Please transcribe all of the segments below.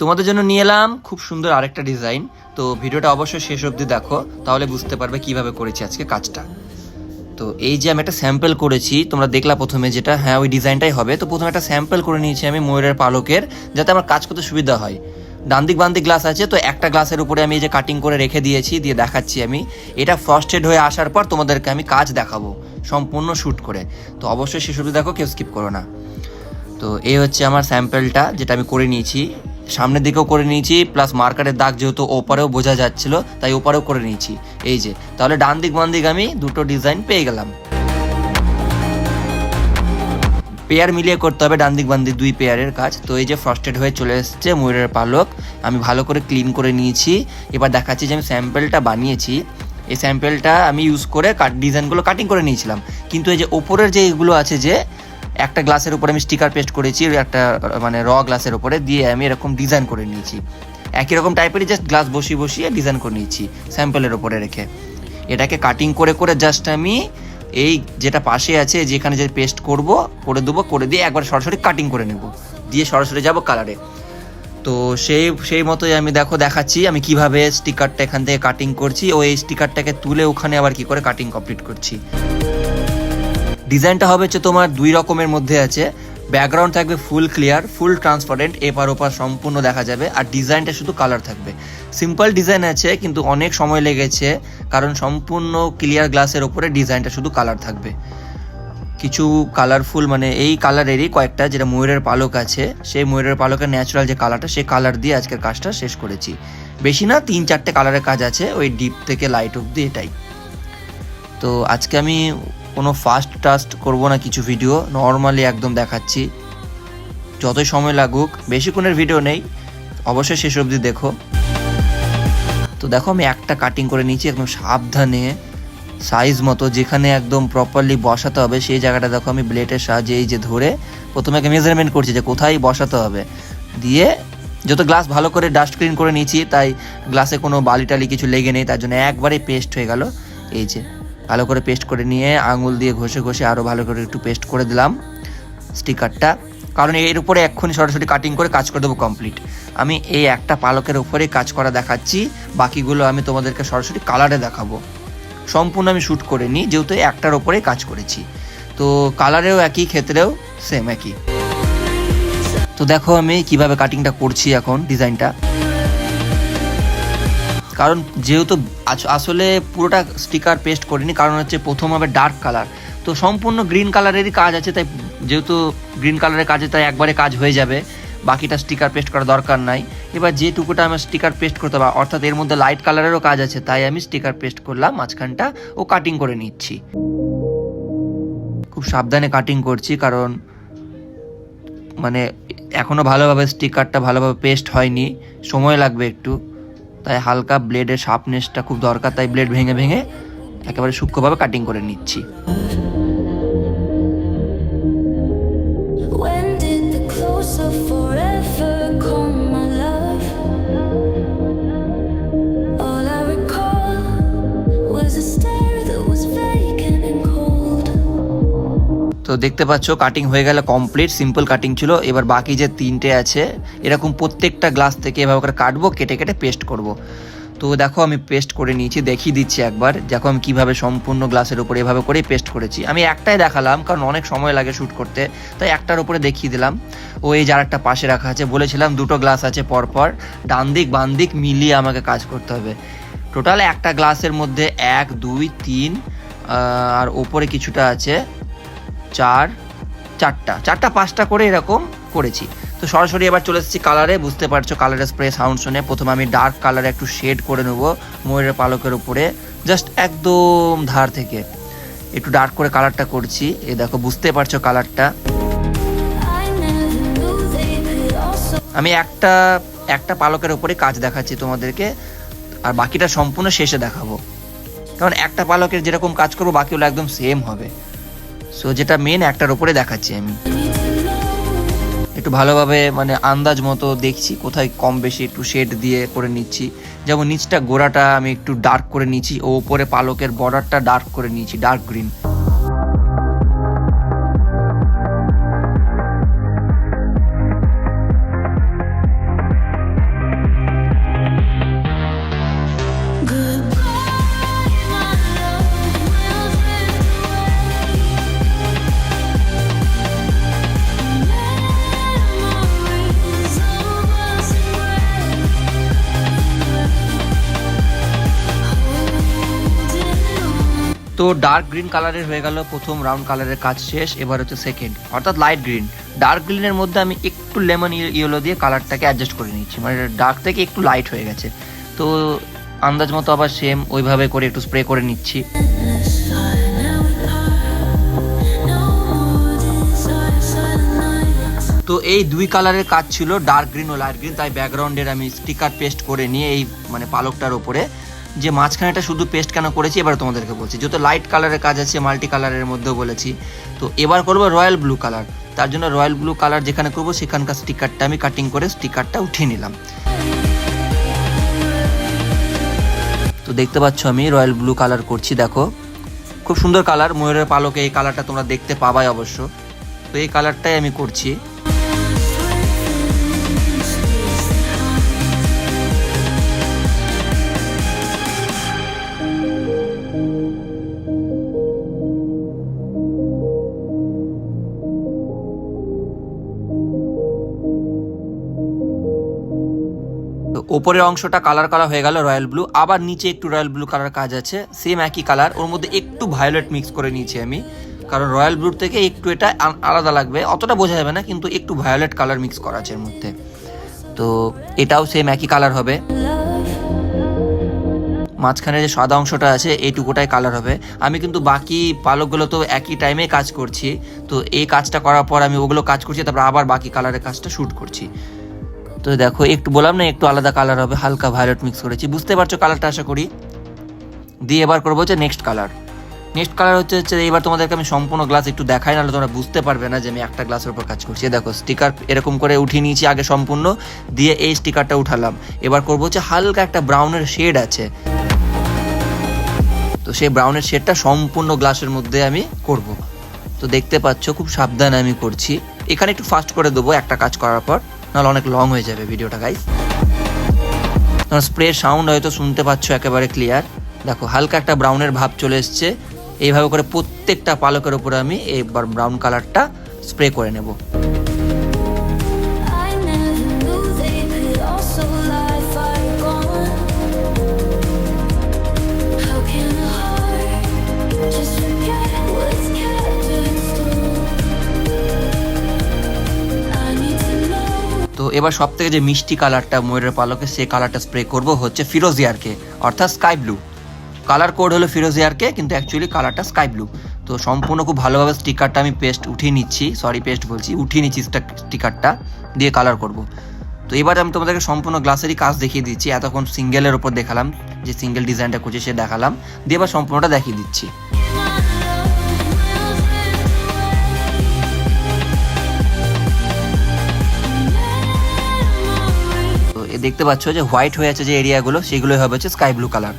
তোমাদের জন্য নিয়ে এলাম খুব সুন্দর আরেকটা ডিজাইন। তো ভিডিওটা অবশ্যই শেষ অবধি দেখো, তাহলে বুঝতে পারবে কীভাবে করেছি আজকে কাজটা। তো এই যে আমি একটা স্যাম্পল করেছি, তোমরা দেখলা প্রথমে যেটা হ্যাঁ ওই ডিজাইনটাই হবে। তো প্রথমে একটা স্যাম্পল করে নিয়েছি আমি ময়ূরের পালকের, যাতে আমার কাজ করতে সুবিধা হয়। ডান দিক বাম দিক গ্লাস আছে, তো একটা গ্লাসের উপরে আমি এই যে কাটিং করে রেখে দিয়েছি, দিয়ে দেখাচ্ছি আমি। এটা ফ্রস্টেড হয়ে আসার পর তোমাদেরকে আমি কাজ দেখাবো, সম্পূর্ণ শ্যুট করে। তো অবশ্যই সে শুধু দেখো, কেউ স্কিপ করো না। তো এই হচ্ছে আমার স্যাম্পেলটা, যেটা আমি করে নিয়েছি। সামনের দিকেও করে নিয়েছি প্লাস মার্কারের দাগ যেহেতু ওপারেও বোঝা যাচ্ছিল, তাই ওপারেও করে নিয়েছি। এই যে, তাহলে ডান দিক, বাম দিক আমি দুটো ডিজাইন পেয়ে গেলাম। পেয়ার মিলিয়ে করতে হবে ডান দিক দুই পেয়ারের কাজ। তো এই যে ফ্রস্টেড হয়ে চলে এসছে ময়ূরের পালক। আমি ভালো করে ক্লিন করে নিয়েছি। এবার দেখাচ্ছি যে আমি স্যাম্পেলটা বানিয়েছি। এই স্যাম্পেলটা আমি ইউজ করে কাট ডিজাইনগুলো কাটিং করে নিয়েছিলাম। কিন্তু এই যে ওপরের যে এগুলো আছে যে একটা গ্লাসের উপরে আমি স্টিকার পেস্ট করেছি একটা মানে র গ্লাসের উপরে, দিয়ে আমি এরকম ডিজাইন করে নিয়েছি। একই রকম টাইপেরই জাস্ট গ্লাস বসিয়ে বসিয়ে ডিজাইন করে নিয়েছি স্যাম্পলের উপরে রেখে। এটাকে কাটিং করে করে জাস্ট আমি এই যেটা পাশে আছে, যেখানে যে পেস্ট করব, করে দেবো, করে দিয়ে একবার সরাসরি কাটিং করে নেব। দিয়ে সরাসরি যাব কালারে তো সেই সেই মতোই আমি দেখো দেখাচ্ছি, আমি কীভাবে স্টিকারটা এখান থেকে কাটিং করছি, ও এই স্টিকারটাকে তুলে ওখানে আবার কি করে কাটিং কমপ্লিট করছি। ডিজাইনটা হবে হচ্ছে তোমার দুই রকমের মধ্যে আছে। ব্যাকগ্রাউন্ড থাকবে ফুল ক্লিয়ার ফুল ট্রান্সপারেন্ট এপার ওপার সম্পূর্ণ দেখা যাবে। আর ডিজাইনটা শুধু কালার থাকবে। সিম্পল ডিজাইন আছে, কিন্তু অনেক সময় লেগেছে, কারণ সম্পূর্ণ ক্লিয়ার গ্লাসের ওপরে ডিজাইনটা শুধু কালার থাকবে। কিছু কালারফুল মানে এই কালারেরই কয়েকটা, যেটা ময়ূরের পালক আছে, সেই ময়ূরের পালকের ন্যাচারাল যে কালারটা সেই কালার দিয়ে আজকের কাজটা শেষ করেছি। বেশি না, তিন চারটে কালারের কাজ আছে, ওই ডিপ থেকে লাইট অব্দি এটাই। তো আজকে আমি কোনো ফাস্ট টাস্ট করব না কিছু ভিডিও নর্মালি একদম দেখাচ্ছি। যতই সময় লাগুক বেশিক্ষণের ভিডিও নেই, অবশ্যই শেষ অবধি দেখো। তো দেখো, আমি একটা কাটিং করে নিয়েছি, একদম সাবধানে সাইজ মতো, যেখানে একদম প্রপারলি বসাতে হবে, সেই জায়গাটা দেখো আমি ব্লেডের সাহায্যে এই যে ধরে, প্রথমে মেজারমেন্ট করছি যে কোথায় বসাতে হবে। দিয়ে যত গ্লাস ভালো করে ডাস্ট ক্লিন করে নিয়েছি, তাই গ্লাসে কোনো বালি টালি কিছু লেগে নেই, তার জন্য একবারে পেস্ট হয়ে গেল। এই যে ভালো করে পেস্ট করে নিয়ে আঙুল দিয়ে ঘষে ঘষে আরও ভালো করে একটু পেস্ট করে দিলাম স্টিকারটা। কারণ এর উপরে এক্ষুনি সরাসরি কাটিং করে কাজ করে দেবো কমপ্লিট আমি এই একটা পালকের উপরে কাজ করা দেখাচ্ছি, বাকিগুলো আমি তোমাদেরকে সরাসরি কালারে দেখাবো। সম্পূর্ণ আমি শ্যুট করে নিই, যেহেতু একটার ওপরে কাজ করেছি। তো কালারেও একই, ক্ষেত্রেও সেম একই। তো দেখো আমি কীভাবে কাটিংটা করছি এখন ডিজাইনটা কারণ যেহেতু আসলে পুরোটা স্টিকার পেস্ট করিনি, কারণ হচ্ছে প্রথম হবে ডার্ক কালার তো সম্পূর্ণ গ্রিন কালারেরই কাজ আছে, তাই যেহেতু গ্রিন কালারের কাজে তাই একবারে কাজ হয়ে যাবে, বাকিটা স্টিকার পেস্ট করার দরকার নাই। এবার যেটুকুটা আমার স্টিকার পেস্ট করতে হবে, অর্থাৎ এর মধ্যে লাইট কালারেরও কাজ আছে, তাই আমি স্টিকার পেস্ট করলাম, মাঝখানটা ও কাটিং করে নিচ্ছি। খুব সাবধানে কাটিং করছি, কারণ মানে এখনও ভালোভাবে স্টিকারটা ভালোভাবে পেস্ট হয়নি, সময় লাগবে একটু। তাই হালকা ব্লেডের শার্পনেসটা খুব দরকার, তাই ব্লেড ভেঙে ভেঙে একেবারে সূক্ষ্মভাবে কাটিং করে নিচ্ছি। When did তো দেখতে পাচ্ছ কাটিং হয়ে গেল কমপ্লিট সিম্পল কাটিং ছিল। এবার বাকি যে তিনটে আছে, এরকম প্রত্যেকটা গ্লাস থেকে এভাবে করে কাটবো, কেটে কেটে পেস্ট করব। তো দেখো, আমি পেস্ট করে নিয়েছি, দেখিয়ে দিচ্ছি একবার। দেখো, আমি কীভাবে সম্পূর্ণ গ্লাসের উপরে এভাবে করেই পেস্ট করেছি। আমি একটাই দেখালাম, কারণ অনেক সময় লাগে শ্যুট করতে। তাই একটার উপরে দেখিয়ে দিলাম। ও এই যার একটা পাশে রাখা আছে, বলেছিলাম দুটো গ্লাস আছে পরপর। ডান দিক, বাম দিক, মিলিয়ে আমাকে কাজ করতে হবে। টোটাল একটা গ্লাসের মধ্যে এক, দুই, তিন আর ওপরে কিছুটা আছে। চার, চারটা চারটা, পাঁচটা করে এরকম করেছি। তো সরাসরি এবার চলে এসেছি কালারে বুঝতে পারছ কালারের স্প্রে সাউন্ড শুনে। প্রথমে আমি ডার্ক কালারে একটু শেড করে নেব ময়ূরের পালকের উপরে। জাস্ট একদম ধার থেকে। একটু ডার্ক করে কালারটা করছি। এ দেখো, বুঝতে পারছ কালারটা. আমি একটা একটা পালকের উপরে কাজ দেখাচ্ছি তোমাদেরকে। আর বাকিটা সম্পূর্ণ শেষে দেখাবো। কারণ একটা পালকের যেরকম কাজ করব, বাকিগুলো একদম সেম হবে। সো যেটা মেন একটার উপরে দেখাচ্ছি আমি। একটু ভালোভাবে মানে আন্দাজ মতো দেখছি, কোথায় কম বেশি একটু শেড দিয়ে করে নিচ্ছি। যেমন নিচটা গোড়াটা আমি একটু ডার্ক করে নিচ্ছি ও উপরে পালকের বর্ডারটা ডার্ক করে নিয়েছি ডার্ক গ্রিন তো ডার্ক গ্রিন কালারের হয়ে গেল, প্রথম রাউন্ড কালারের কাজ শেষ, এবার হচ্ছে সেকেন্ড অর্থাৎ লাইট গ্রিন ডার্ক গ্রিনের মধ্যে আমি একটু লেমন ইয়েলো দিয়ে কালারটাকে অ্যাডজাস্ট করে নিচ্ছি মানে ডার্ক থেকে একটু লাইট হয়ে গেছে। তো আন্দাজ মতো আবার সেম ওইভাবে করে একটু স্প্রে করে নিচ্ছি। তো এই দুই কালারের কাজ ছিল ডার্ক গ্রিন ও লাইট গ্রিন তাই ব্যাকগ্রাউন্ডের আমি স্টিকার পেস্ট করে নিয়ে এই মানে পালকটার ওপরে যে মাঝখানেটা শুধু পেস্ট কেন করেছি, এবার তোমাদেরকে বলছি। যেহেতু লাইট কালারের কাজ আছে মাল্টি কালারের মধ্যেও বলেছি। তো এবার করব রয়্যাল ব্লু কালার তার জন্য রয়্যাল ব্লু কালার যেখানে করব, সেখানকার স্টিকারটা আমি কাটিং করে স্টিকারটা উঠিয়ে নিলাম। তো দেখতে পাচ্ছ আমি রয়্যাল ব্লু কালার করছি, দেখো। খুব সুন্দর কালার ময়ূরের পালকে এই কালারটা তোমরা দেখতে পাবাই অবশ্য। তো এই কালারটাই আমি করছি। ওপরের অংশটা কালার কালার হয়ে গেল রয়্যাল ব্লু আবার নিচে একটু রয়্যাল ব্লু কালার কাজ আছে সেম একই কালার ওর মধ্যে একটু ভায়োলেট মিক্স করে নিয়েছি আমি, কারণ রয়্যাল ব্লুর থেকে একটু এটা আলাদা লাগবে, অতটা বোঝা যাবে না, কিন্তু একটু ভায়োলেট কালার মিক্স করা আছে এর মধ্যে। তো এটাও সেম একই কালার হবে। মাঝখানে যে সাদা অংশটা আছে, এইটুকুটাই কালার হবে। আমি কিন্তু বাকি পালকগুলো তো একই টাইমে কাজ করছি, তো এই কাজটা করার পর আমি ওগুলো কাজ করছি, তারপর আবার বাকি কালারের কাজটা শ্যুট করছি। তো দেখো, একটু বললাম না, একটু আলাদা কালার হবে, হালকা ভায়োলেট মিক্স করেছি। বুঝতে পারছ কালারটা আশা করি? দিয়ে এবার করব হচ্ছে নেক্সট কালার নেক্সট কালার হচ্ছে হচ্ছে এবার তোমাদেরকে আমি সম্পূর্ণ গ্লাস একটু দেখাই, নাহলে তোমরা বুঝতে পারবে না যে আমি একটা গ্লাসের উপর কাজ করছি। দেখো স্টিকার এরকম করে উঠিয়ে নিয়েছি আগে সম্পূর্ণ, দিয়ে এই স্টিকারটা উঠালাম। এবার করব হচ্ছে হালকা একটা ব্রাউনের শেড আছে। তো সেই ব্রাউনের শেডটা সম্পূর্ণ গ্লাসের মধ্যে আমি করব। তো দেখতে পাচ্ছ, খুব সাবধানে আমি করছি। এখানে একটু ফাস্ট করে দেবো একটা কাজ করার পর। নাহলে অনেক লং হয়ে যাবে ভিডিওটা গাইস তোমার স্প্রে সাউন্ড হয়তো শুনতে পাচ্ছ একেবারে ক্লিয়ার দেখো, হালকা একটা ব্রাউনের ভাব চলে এসছে। এইভাবে করে প্রত্যেকটা পালকের উপরে আমি এইবার ব্রাউন কালারটা স্প্রে করে নেব। এবার সব থেকে যে মিষ্টি কালারটা ময়ূরের পালকে, সে কালারটা স্প্রে করব হচ্ছে ফিরোজিয়ারকে, অর্থাৎ স্কাই ব্লু কালার কোড হলো ফিরোজিয়ারকে, কিন্তু অ্যাকচুয়ালি কালারটা স্কাই ব্লু তো সম্পূর্ণ খুব ভালোভাবে স্টিকারটা আমি পেস্ট উঠিয়ে নিচ্ছি সরি পেস্ট বলছি, উঠিয়ে নিচ্ছি স্টিকারটা দিয়ে কালার করব। তো এবার আমি তোমাদেরকে সম্পূর্ণ গ্লাসেরই কাজ দেখিয়ে দিচ্ছি, এতক্ষণ সিঙ্গেলের ওপর দেখালাম, যে সিঙ্গেল ডিজাইনটা করছি সে দেখালাম, দিয়ে এবার সম্পূর্ণটা দেখিয়ে দিচ্ছি। দেখতে পাচ্ছ যে হোয়াইট হয়ে আছে যে এরিয়াগুলো, সেগুলোই হবে হচ্ছে স্কাই ব্লু কালার।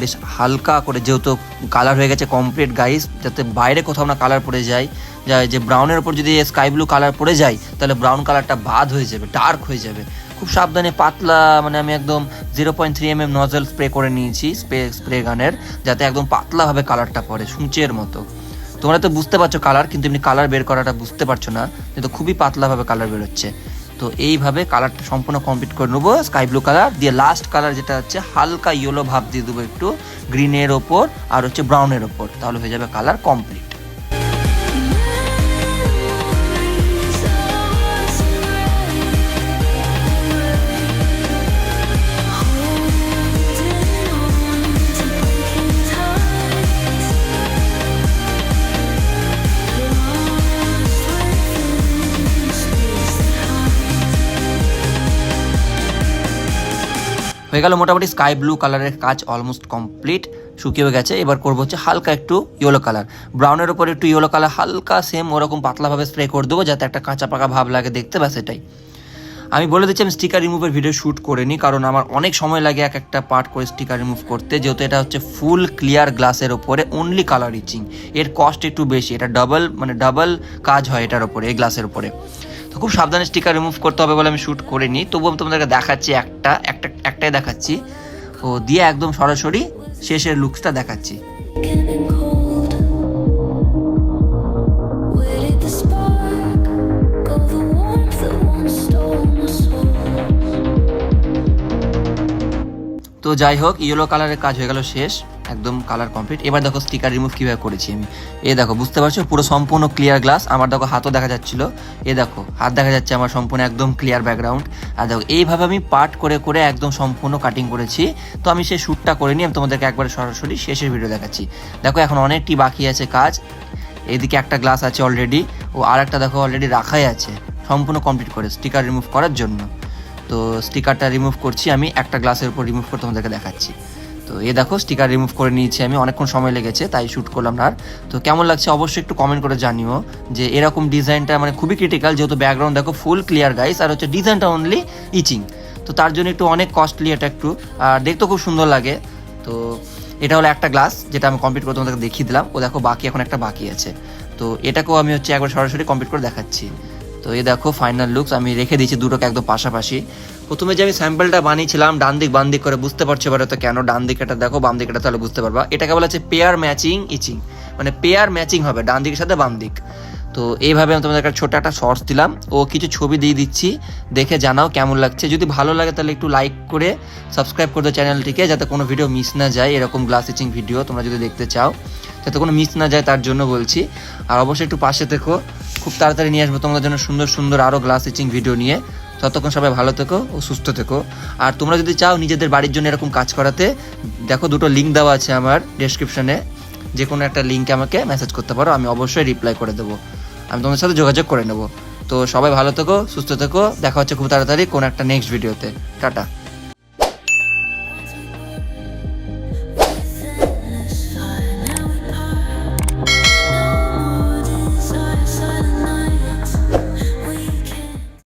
বেশ হালকা করে যেহেতু কালার হয়ে গেছে কমপ্লিট গাইস যাতে বাইরে কোথাও না কালার পড়ে যায়, যা যে ব্রাউনের উপর যদি স্কাই ব্লু কালার পড়ে যায়, তাহলে ব্রাউন কালারটা বাদ হয়ে যাবে ডার্ক হয়ে যাবে। খুব সাবধানে পাতলা মানে আমি একদম zero point three M M nozzle spray করে নিয়েছি স্প্রে স্প্রে গানের যাতে একদম পাতলাভাবে কালারটা পড়ে, সূচের মতো। তোমরা তো বুঝতে পারছ কালার কিন্তু এমনি কালার বের করাটা বুঝতে পারছ না। কিন্তু খুবই পাতলাভাবে কালার বেরোচ্ছে। তো এইভাবে কালারটা সম্পূর্ণ কমপ্লিট করে নেব স্কাই ব্লু কালার দিয়ে লাস্ট কালার যেটা হচ্ছে, হালকা ইয়েলো ভাব দিয়ে দেবো একটু গ্রিনের ওপর, আর হচ্ছে ব্রাউনের ওপর। তাহলে হয়ে যাবে কালার কমপ্লিট হয়ে গেল মোটামুটি স্কাই ব্লু কালারের কাজ অলমোস্ট কমপ্লিট শুকিয়ে গেছে। এবার করব হচ্ছে হালকা একটু ইয়েলো কালার ব্রাউনের উপর একটু ইয়েলো কালার হালকা সেম ওরকম পাতলাভাবে স্প্রে করে দেবো যাতে একটা কাঁচা পাকা ভাব লাগে দেখতে, ব্যাস সেটাই আমি বলে দিচ্ছি, আমি স্টিকার রিমুভের ভিডিও শ্যুট করিনি, কারণ আমার অনেক সময় লাগে এক একটা পার্ট করে স্টিকার রিমুভ করতে। যেহেতু এটা হচ্ছে ফুল ক্লিয়ার গ্লাসের ওপরে অনলি কালার রিচিং এর কস্ট একটু বেশি, এটা ডাবল মানে ডাবল কাজ হয় এটার ওপরে এই গ্লাসের ওপরে তো খুব সাবধানে স্টিকার রিমুভ করতে হবে বলে আমি শ্যুট করিনি। তবুও আমি তোমাদেরকে দেখাচ্ছি একটা একটা, একটাই দেখাচ্ছি। ও দিয়ে একদম সরাসরি শেষের লুকসটা দেখাচ্ছি. তো যাই হোক ইয়েলো কালারের কাজ হয়ে গেল শেষ। একদম কালার কমপ্লিট এবার দেখো স্টিকার রিমুভ কীভাবে করেছি আমি। এ দেখো, বুঝতে পারছ? পুরো সম্পূর্ণ ক্লিয়ার গ্লাস আমার দেখো হাতও দেখা যাচ্ছিল। এ দেখো, হাত দেখা যাচ্ছে আমার সম্পূর্ণ একদম ক্লিয়ার ব্যাকগ্রাউন্ড আর দেখো, এইভাবে আমি পার্ট করে করে একদম সম্পূর্ণ কাটিং করেছি। তো আমি সেই শ্যুটটা করে নিয়ে আমি তোমাদেরকে একবারে সরাসরি শেষের ভিডিও দেখাচ্ছি। দেখো, এখন অনেকটি বাকি আছে কাজ। এদিকে একটা গ্লাস আছে অলরেডি ও আর একটা দেখো অলরেডি রাখাই আছে। সম্পূর্ণ কমপ্লিট করে স্টিকার রিমুভ করার জন্য। তো স্টিকারটা রিমুভ করছি আমি। একটা গ্লাসের উপর রিমুভ করে তোমাদেরকে দেখাচ্ছি। তো এ দেখো স্টিকার রিমুভ করে নিয়েছি আমি, অনেকক্ষণ সময় লেগেছে, তাই শ্যুট করলাম না আর। তো কেমন লাগছে অবশ্যই একটু কমেন্ট করে জানিও যে এরকম ডিজাইনটা মানে খুবই ক্রিটিক্যাল যেহেতু ব্যাকগ্রাউন্ড দেখো ফুল ক্লিয়ার গাইস আর হচ্ছে ডিজাইনটা অনলি ইচিং তো তার জন্য একটু অনেক কস্টলি এটা একটু, আর দেখতেও খুব সুন্দর লাগে। তো এটা হলো একটা গ্লাস যেটা আমি কমপ্লিট করে তোমাদেরকে দেখিয়ে দিলাম। ও দেখো, বাকি এখন একটা বাকি আছে। তো এটাকেও আমি হচ্ছে একবার সরাসরি কমপ্লিট করে দেখাচ্ছি। তো এই দেখো ফাইনাল লুকস আমি রেখে দিয়েছি দুটোকে একদম পাশাপাশি। প্রথমে যে আমি স্যাম্পলটা বানিয়েছিলাম, ডান দিক, বাম দিক করে বুঝতে পারছ এবার তো কেন ডান দিকটা দেখো, বাম দিকটা তাহলে বুঝতে পারবা। এটাকে বলা হচ্ছে পেয়ার ম্যাচিং ইচিং মানে পেয়ার ম্যাচিং হবে, ডান দিকের সাথে বাম দিক। তো এইভাবে আমি তোমাদের একটা ছোট একটা শর্টস দিলাম। ও কিছু ছবি দিয়ে দিচ্ছি। দেখে জানাও কেমন লাগছে। যদি ভালো লাগে তাহলে একটু লাইক করে সাবস্ক্রাইব করে দাও চ্যানেলটিকে যাতে কোনো ভিডিও মিস না যায় এরকম গ্লাস ইচিং ভিডিও তোমরা যদি দেখতে চাও। যাতে কোনো মিস না যায় তার জন্য বলছি। আর অবশ্যই একটু পাশে থেকো। খুব তাড়াতাড়ি নিয়ে আসব তোমাদের জন্য সুন্দর সুন্দর আরও গ্লাস ইচিং ভিডিও নিয়ে। ততক্ষণ সবাই ভালো থেকো ও সুস্থ থেকো। আর তোমরা যদি চাও নিজেদের বাড়ির জন্য এরকম কাজ করাতে, দেখো দুটো লিঙ্ক দেওয়া আছে আমার ডেসক্রিপশনে যে কোনো একটা লিঙ্কে আমাকে মেসেজ করতে পারো, আমি অবশ্যই রিপ্লাই করে দেবো। আমি তোমাদের সাথে যোগাযোগ করে নেব। তো সবাই ভালো থেকো, সুস্থ থেকো। দেখা হচ্ছে খুব তাড়াতাড়ি কোনো একটা নেক্সট ভিডিওতে টাটা।